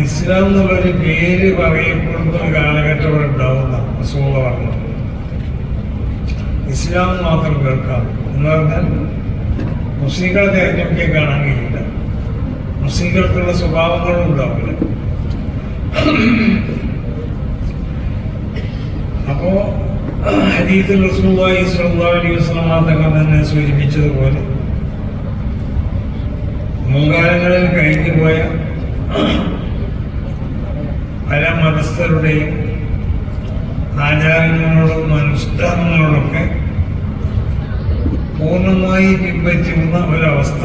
ഇസ്ലാം എന്നുള്ളൊരു പേര് പറയപ്പെടുന്ന ഒരു കാലഘട്ടം ഉണ്ടാവുന്ന റസൂള്ള പറഞ്ഞു. ഇസ്ലാം മാത്രം കേൾക്കാം. എന്ന് പറഞ്ഞാൽ മുസ്ലിങ്ങളെ തിരഞ്ഞെടുക്കാൻ കാണാൻ കഴിയില്ല. മുസ്ലിങ്ങൾക്കുള്ള സ്വഭാവങ്ങളും ഉണ്ടാവില്ല. അപ്പോ ഹരീത്തിൽ സ്വല്ലല്ലാഹു അലൈഹി വസല്ലം തങ്ങൾ തന്നെ സൂചിപ്പിച്ചതുപോലെ മുൻകാലങ്ങളിൽ കഴിഞ്ഞു പോയ പല മതസ്ഥരുടെയും ആചാരങ്ങളോടും അനുഷ്ഠാനങ്ങളോടൊക്കെ പൂർണമായി പിൻപറ്റുന്ന ഒരവസ്ഥ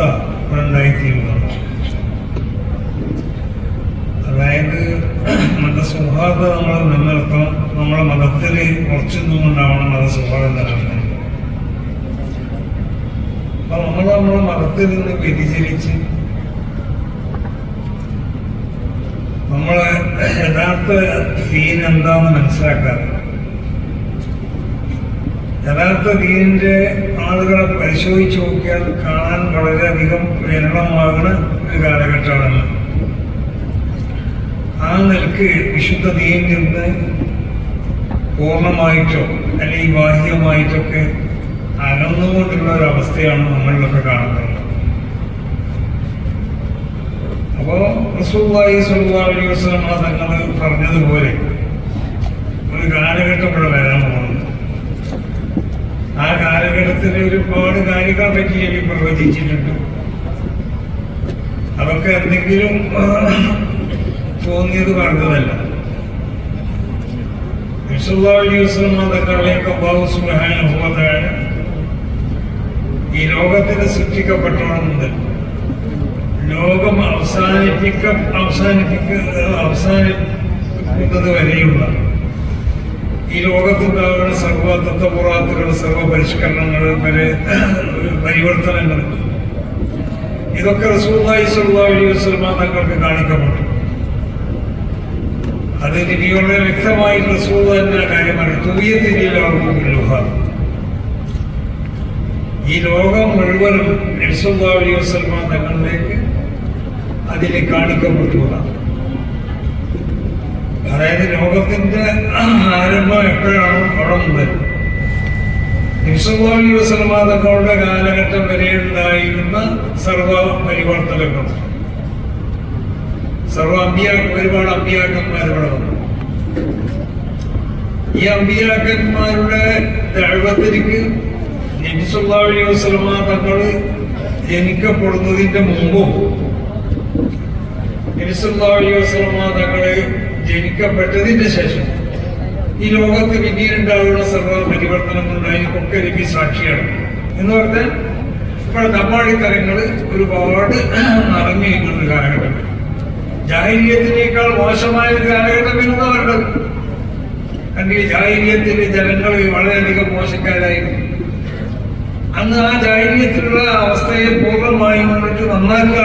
ഉണ്ടായിത്തീരുന്നു അതായത് മതസൗഹാർദ്ദം നമ്മൾ നിലനിർത്തണം നമ്മളെ മതത്തിൽ കുറച്ചൊന്നും കൊണ്ടാവണം മതസൗഹാർദ്ദം നിലനിർത്തണം അപ്പൊ നമ്മൾ നമ്മളെ മതത്തിൽ നിന്ന് വ്യതിചലിച്ച് നമ്മളെ യഥാർത്ഥ ദീൻ എന്താന്ന് മനസ്സിലാക്കാറ് യഥാർത്ഥ ദീനിന്റെ ആളുകളെ പരിശോധിച്ച് നോക്കിയാൽ കാണാൻ വളരെയധികം വിരളമാകുന്ന ഒരു കാലഘട്ടമാണ് ആ നിലയ്ക്ക് വിശുദ്ധ ദീൻ നിന്ന് പൂർണമായിട്ടോ അല്ലെങ്കിൽ ബാഹ്യമായിട്ടൊക്കെ അകന്നുകൊണ്ടുള്ള ഒരു അവസ്ഥയാണ് നമ്മളിലൊക്കെ കാണുന്നത്. അപ്പോ റസൂല്ലായി സ്വല്ലല്ലാഹു അലൈഹി വസല്ലം തങ്ങൾ പറഞ്ഞതുപോലെ ഒരു കാലഘട്ടം ഇവിടെ വരാൻ പോകുന്നു. ആ കാലഘട്ടത്തിൽ ഒരുപാട് കാര്യങ്ങളെ പറ്റി എനിക്ക് പ്രവചിച്ചിട്ടുണ്ട്. അതൊക്കെ എന്തെങ്കിലും തോന്നിയത് പറഞ്ഞതല്ല. ഈ ലോകത്തിന് സൃഷ്ടിക്കപ്പെട്ടോണം മുതൽ ലോകം അവസാനിപ്പിക്ക അവസാനിപ്പിക്ക അവസാനിക്കുന്നത് വരെയുള്ള ഈ ലോകത്തുണ്ടാകുന്ന സർവ തത്വപുറാത്തുകൾ സർവ പരിഷ്കരണങ്ങൾ വരെ പരിവർത്തനങ്ങൾ. ഇതൊക്കെ റസൂദായി സല്ലല്ലാഹു അലൈഹി വസല്ലം തങ്ങൾക്ക് കാണിക്കപ്പെട്ടു. അത് നബിയുടെ വ്യക്തമായി റസൂൽ എന്ന കാര്യമാണ്. തൂയത്തിരിയിലാകും ഈ ലോകം മുഴുവനും നബിസല്ലാഹു വസല്ലം തങ്ങളിലേക്ക് അതിനെ കാണിക്കപ്പെട്ടുള്ളതാണ് അതായത് ലോകത്തിന്റെ ആരംഭം എപ്പോഴാണോ അവിടെ മുതൽ. അലൈഹി കാലഘട്ടം വരെ ഉണ്ടായിരുന്ന സർവ പരിവർത്തനങ്ങൾ സർവ അമ്പിയ ഒരുപാട് അമ്പിയാക്കന്മാർ വന്നു. ഈ അമ്പിയാക്കന്മാരുടെ ദൈവത്തിലേക്ക് നബിസല്ലാഹു അലൈഹി വസല്ലം തങ്ങൾ ജനിക്കപ്പെടുന്നതിന്റെ മുമ്പും തങ്ങൾ ജനിക്കപ്പെട്ടതിന്റെ ശേഷം ഈ ലോകത്ത് പിന്നീടുണ്ടാവുന്ന സർവ പരിവർത്തനങ്ങളുണ്ടായി ഒക്കെ നബി സാക്ഷിയാണ്. എന്ന് പറഞ്ഞാൽ ഇപ്പോൾ തമ്മാടിത്തരങ്ങൾ ഒരുപാട് നടന്നിരിക്കുന്ന ഒരു കാലഘട്ടം. ജാഹിര്യത്തിനേക്കാൾ മോശമായ ഒരു കാലഘട്ടം എന്ന് പറഞ്ഞത് കണ്ടി ജാഹിര്യത്തിലെ ജനങ്ങൾ വളരെയധികം മോശക്കാരായിരുന്നു. അന്ന് ആ ജാഹിര്യത്തിലുള്ള അവസ്ഥയെ പൂർണമായും മുന്നിട്ട് നന്നാക്കുക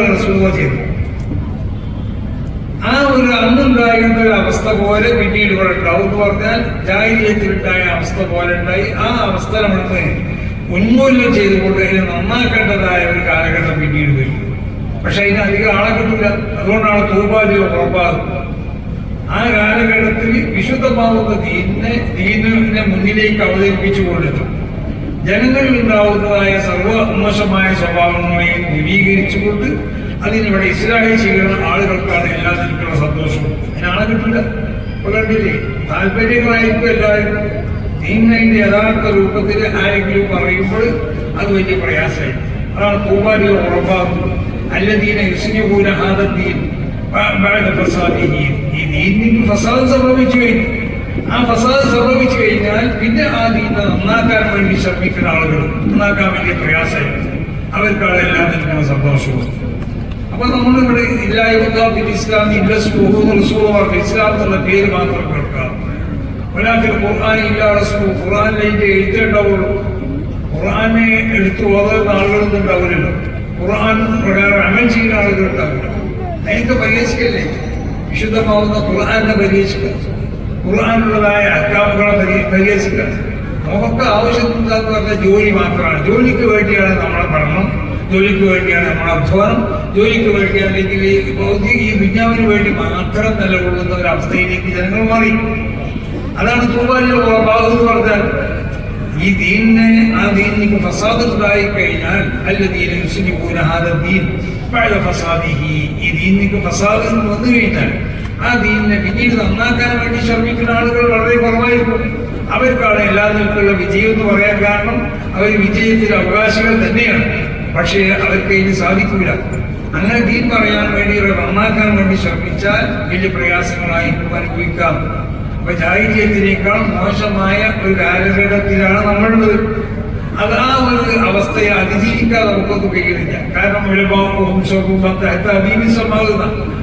ചെയ്തു. ആ ഒരു അന്നുണ്ടായിരുന്ന ഒരു അവസ്ഥ പോലെ പിന്നീട് ഇവിടെ ഉണ്ടാവും എന്ന് പറഞ്ഞാൽ ജാഹിര്യത്തിലുണ്ടായ അവസ്ഥ പോലെ ഉണ്ടായി. ആ അവസ്ഥ നമ്മളെ ഉന്മൂലനം ചെയ്തുകൊണ്ട് അതിനെ നന്നാക്കേണ്ടതായ ഒരു കാലഘട്ടം പിന്നീട് വരും. പക്ഷെ അതിന് അധികം ആളെ കിട്ടില്ല അതുകൊണ്ടാണ് തൂപാലി ഉറപ്പാകുന്നത്. ആ കാലഘട്ടത്തിൽ വിശുദ്ധമാവുന്ന ദീനിനെ ദീനിനെ മുന്നിലേക്ക് അവതരിപ്പിച്ചു കൊണ്ടിരുന്നു. ജനങ്ങളിൽ ഉണ്ടാവുന്നതായ സർവ മോശമായ സ്വഭാവങ്ങളെയും ദൂരീകരിച്ചുകൊണ്ട് അതിനിവിടെ ഇസ്രായേൽ ചെയ്യുന്ന ആളുകൾക്കാണ് എല്ലാത്തിനുള്ള സന്തോഷം. അതിനാളെ കിട്ടില്ല ഇപ്പൊ കണ്ടില്ലേ? താല്പര്യങ്ങളായിരിക്കും എല്ലാവരും. ദീനതിന്റെ യഥാർത്ഥ രൂപത്തിൽ ആരെങ്കിലും പറയുമ്പോൾ അത് വലിയ പ്രയാസമായി. അതാണ് പൂമാരികൾ ഉറപ്പാക്കുന്നത് ഈ ദീനിന് ഫസാദ് സംഭവിച്ചു കഴിഞ്ഞു. ആ ഫസാദ് സംഭവിച്ചു കഴിഞ്ഞാൽ പിന്നെ ആ ദീനെ നന്നാക്കാൻ വേണ്ടി ശ്രമിക്കുന്ന ആളുകൾ നന്നാക്കാൻ വലിയ പ്രയാസമായിരുന്നു അവർക്കാണ് എല്ലാത്തിനും സന്തോഷവും. അപ്പൊ നമ്മളിവിടെ ഇല്ലായ്മ ഇസ്ലാം ഇസ്ലാം എന്നുള്ള പേര് മാത്രം കേൾക്കാം ഒരാൾക്ക് ഖുർആൻ ഇല്ല റസൂൽ ഖുർആനിലേക്ക് എഴുത്തേണ്ടാവുള്ളൂ ഖുർആനെ എടുത്തു ഓതുന്ന ആളുകളൊന്നും ഉണ്ടാവില്ലല്ലോ ഖുർആൻ പ്രകാരം അമൽ ചെയ്യുന്ന ആളുകൾ ഉണ്ടാവില്ല അതിനൊക്കെ പരിഹസിക്കല്ലേ വിശുദ്ധമാവുന്ന ഖുർആനെ പരിഹസിക്കുക ഖുർആാനുള്ളതായ അക്കാമുകളെ പരി- പരിഹസിക്കുക നമുക്കൊക്കെ ആവശ്യം എന്താന്ന് പറഞ്ഞാൽ ജോലി മാത്രമാണ് ജോലിക്ക് വേണ്ടിയാണ് നമ്മളെ പഠനം ജോലിക്ക് വേണ്ടിയാണ് നമ്മുടെ അധ്വാനം. ജോലിക്ക് വേണ്ടിയാണെങ്കിൽ ഈ ഭൗതിക ഈ വിജ്ഞാപനത്തിന് വേണ്ടി മാത്രം നിലകൊള്ളുന്ന ഒരു അവസ്ഥയിലേക്ക് ജനങ്ങൾ മാറി. അതാണ് തൂബാലിയുടെ ഭാഗത്ത് പറഞ്ഞാൽ ഈ ദീനിനെ ആ ദീനിക്ക് ഫസാദ് ഉണ്ടായി കഴിഞ്ഞാൽ അല്ല ദീന യുസ്ലിമൂന ഹാദ ദീൻ പഴയ ഫസാദിഹി. ഈ ദീനിക്ക് ഫസാദ് എന്ന് വന്നു കഴിഞ്ഞാൽ ആ ദീനിനെ പിന്നീട് നന്നാക്കാൻ വേണ്ടി ശ്രമിക്കുന്ന ആളുകൾ വളരെ കുറവായിരിക്കും. അവർക്കാണ് എല്ലാ നിലക്കുള്ള വിജയം എന്ന് പറയാൻ കാരണം അവർ വിജയത്തിന് അവകാശികൾ തന്നെയാണ്. പക്ഷേ അവർക്ക് ഇനി സാധിക്കില്ല അങ്ങനെ ദീൻ പറയാൻ വേണ്ടി അവരെ നന്നാക്കാൻ വേണ്ടി ശ്രമിച്ചാൽ വലിയ പ്രയാസങ്ങളായി അനുഭവിക്കാം അപ്പൊ ജാഹിര്യത്തിനേക്കാൾ മോശമായ ഒരു കാലഘട്ടത്തിലാണ് നമ്മളുള്ളത്. അത് ആ ഒരു അവസ്ഥയെ അതിജീവിക്കാൻ നമുക്കൊന്നും കഴിയുന്നില്ല. കാരണം വിലപാവും സ്വഭാവം സ്വഭാവത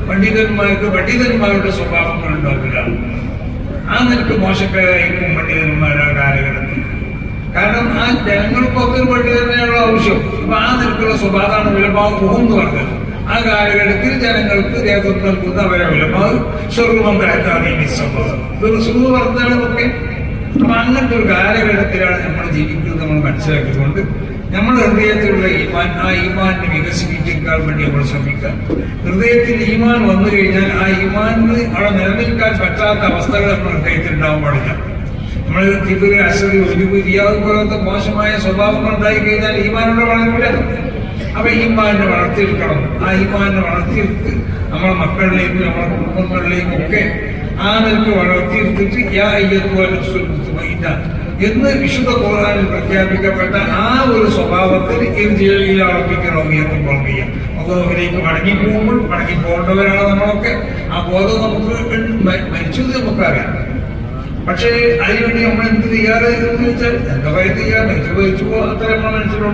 പണ്ഡിതന്മാർക്ക് പണ്ഡിതന്മാരുടെ സ്വഭാവങ്ങൾ ഉണ്ടാവില്ല ആ നിലയ്ക്ക് മോശക്കാരായിരിക്കും പണ്ഡിതന്മാരുടെ കാലഘട്ടത്തിൽ. കാരണം ആ ജനങ്ങൾക്കൊക്കെ ഒരു തന്നെയുള്ള ആവശ്യം. അപ്പൊ ആ നിലക്കുള്ള സ്വഭാവമാണ് വിലപാവും എന്ന് പറഞ്ഞത്. ആ കാലഘട്ടത്തിൽ ജനങ്ങൾക്ക് നേതൃത്വം നൽകുന്ന അവരെ ഇതൊരു സുഖ വർദ്ധനൊക്കെ അപ്പൊ അങ്ങനത്തെ ഒരു കാലഘട്ടത്തിലാണ് നമ്മൾ ജീവിക്കുന്നത് നമ്മൾ മനസ്സിലാക്കിക്കൊണ്ട് നമ്മുടെ ഹൃദയത്തിലുള്ള ഈമാൻ ആ ഈമാനിനെ വികസിപ്പിച്ചെടുക്കാൻ വേണ്ടി നമ്മൾ ശ്രമിക്കുക. ഹൃദയത്തിൽ ഈമാൻ വന്നു കഴിഞ്ഞാൽ ആ ഈമാനിന് അവിടെ നിലനിൽക്കാൻ പറ്റാത്ത അവസ്ഥകൾ നമ്മുടെ ഹൃദയത്തിൽ ഉണ്ടാവാൻ പാടില്ല. നമ്മൾ തിബുര് അസറി ഒലിവ് റിയാദ് പോലത്തെ മോശമായ സ്വഭാവങ്ങൾ ഉണ്ടായി കഴിഞ്ഞാൽ ഈമാനോട് വളരില്ല അപ്പൊ ഈമാനെ വളർത്തിയെടുക്കണം. ആ ഈമാനെ വളർത്തിയെടുത്ത് നമ്മുടെ മക്കളിലേക്കും നമ്മുടെ കുടുംബങ്ങളിലേക്കും ഒക്കെ ആ നിലയ്ക്ക് വളർത്തിയെടുത്തിട്ട് എന്ന് വിശുദ്ധ ഖുർആനിൽ പ്രഖ്യാപിക്കപ്പെട്ട ആ ഒരു സ്വഭാവത്തിൽ അർപ്പിക്കണം എത്തുമ്പോൾ ചെയ്യാം? അള്ളാഹുവിലേക്ക് മടങ്ങി പോകുമ്പോൾ മടങ്ങി പോകേണ്ടവരാണ് നമ്മളൊക്കെ. ആ ബോധം നമുക്ക് മരിച്ചത് നമുക്കറിയാം. പക്ഷേ അതിനുവേണ്ടി നമ്മൾ എന്ത് ചെയ്യാറ് എന്ന് വെച്ചാൽ എന്താ പറയുക ചെയ്യാൻ മരിച്ചു വഹിച്ചു അത്ര നമ്മൾ മനസ്സിലുള്ളൂ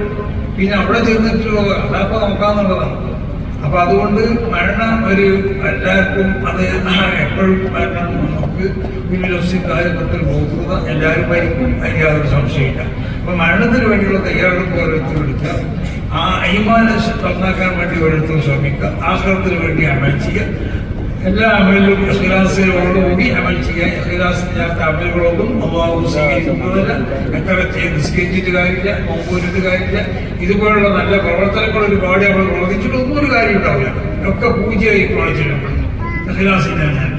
പിന്നെ അവിടെ ചെന്നിട്ടുള്ളൂ അതപ്പോ നോക്കാന്നുള്ളതാണ് അപ്പൊ അതുകൊണ്ട് മരണം ഒരു എല്ലാവർക്കും അത് എപ്പോഴും മരണം നമുക്ക് യൂണിവേഴ്സിറ്റി കാര്യത്തിൽ പോകുക എല്ലാവരും മരിക്കും അതിന് യാതൊരു സംശയമില്ല അപ്പൊ മരണത്തിന് വേണ്ടിയുള്ള തയ്യാറെടുപ്പ് ഓരോരുത്തർ എടുക്കുക. ആ അയ്മാനെ നന്നാക്കാൻ വേണ്ടി ഓരോരുത്തർ ശ്രമിക്കുക. ആശ്രമത്തിന് വേണ്ടി അമൽ ചെയ്യുക. എല്ലാ അമലിലും ഇഖ്ലാസിനോടുകൂടി അമൽ ചെയ്യാൻ ഇഹ്ലാസില്ലാത്ത അമലുകളൊന്നും അള്ളാഹു സ്വീകരിക്കുന്നതല്ല. എത്ര നിസ്കരിച്ചിട്ട് കാര്യമില്ല നോമ്പൂരിട്ട് കാര്യമില്ല. ഇതുപോലുള്ള നല്ല പ്രവർത്തനങ്ങൾ ഒരുപാട് നമ്മൾ പ്രവർത്തിച്ചിട്ടൊന്നും ഒരു കാര്യം ഉണ്ടാവില്ല ഒക്കെ പൂജയായി കാണിച്ചിട്ടുണ്ട്. ഇഖ്ലാസില്ല ഞാൻ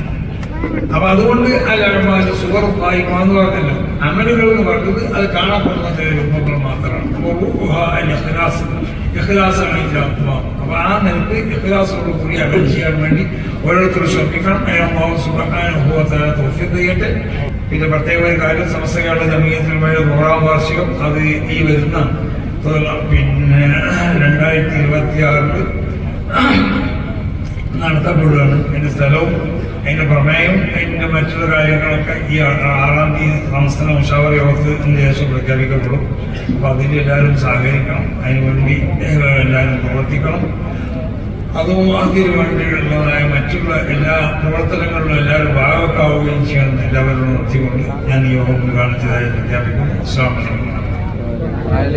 അപ്പൊ അതുകൊണ്ട് അല്ലാതെ സുഹൃത്തായി എന്ന് പറഞ്ഞല്ലോ. അമലുകൾ എന്ന് പറഞ്ഞത് അത് കാണപ്പെടുന്ന ചില രൂപങ്ങൾ മാത്രമാണ് ഇഖ്ലാസ്. ഇഖ്ലാസാണ് ഇല്ലാത്ത അപ്പൊ ആ നിലയ്ക്ക് ഇഖ്ലാസോട് കൂടി അപേക്ഷിക്കാൻ വേണ്ടി ഓരോരുത്തരും ശ്രമിക്കണം. അയാൾ സുഖാനുഭവത്തിന് തോഫിക്ക് ചെയ്യട്ടെ പിന്നെ പ്രത്യേക ഒരു കാര്യം സമസ്തകളുടെ ജമീയത്തിനുമായ നൂറാം വാർഷികം അത് ഈ വരുന്ന പിന്നെ രണ്ടായിരത്തി ഇരുപത്തി ആറിൽ നടത്തപ്പെടുകയാണ്. എന്റെ സ്ഥലവും അതിന്റെ പ്രമേയം അതിന്റെ മറ്റുള്ള കാര്യങ്ങളൊക്കെ ഈ ആറാം തീയതി സംസ്ഥാന മുഷാവർ യോഗത്തിന് ശേഷം പ്രഖ്യാപിക്കപ്പെടും. അപ്പോൾ അതിൽ എല്ലാവരും സഹകരിക്കണം. അതിനുവേണ്ടി എല്ലാവരും പ്രവർത്തിക്കണം. അതും അതിനു വേണ്ടിയുള്ളതായ മറ്റുള്ള എല്ലാ പ്രവർത്തനങ്ങളിലും എല്ലാവരും ഭാഗമാവുകയും ചെയ്യണം. എല്ലാവരും നിർത്തിക്കൊണ്ട് ഞാൻ ഈ യോഗം കാണിച്ചതായി പ്രഖ്യാപിക്കുന്നു. വലൈക്കും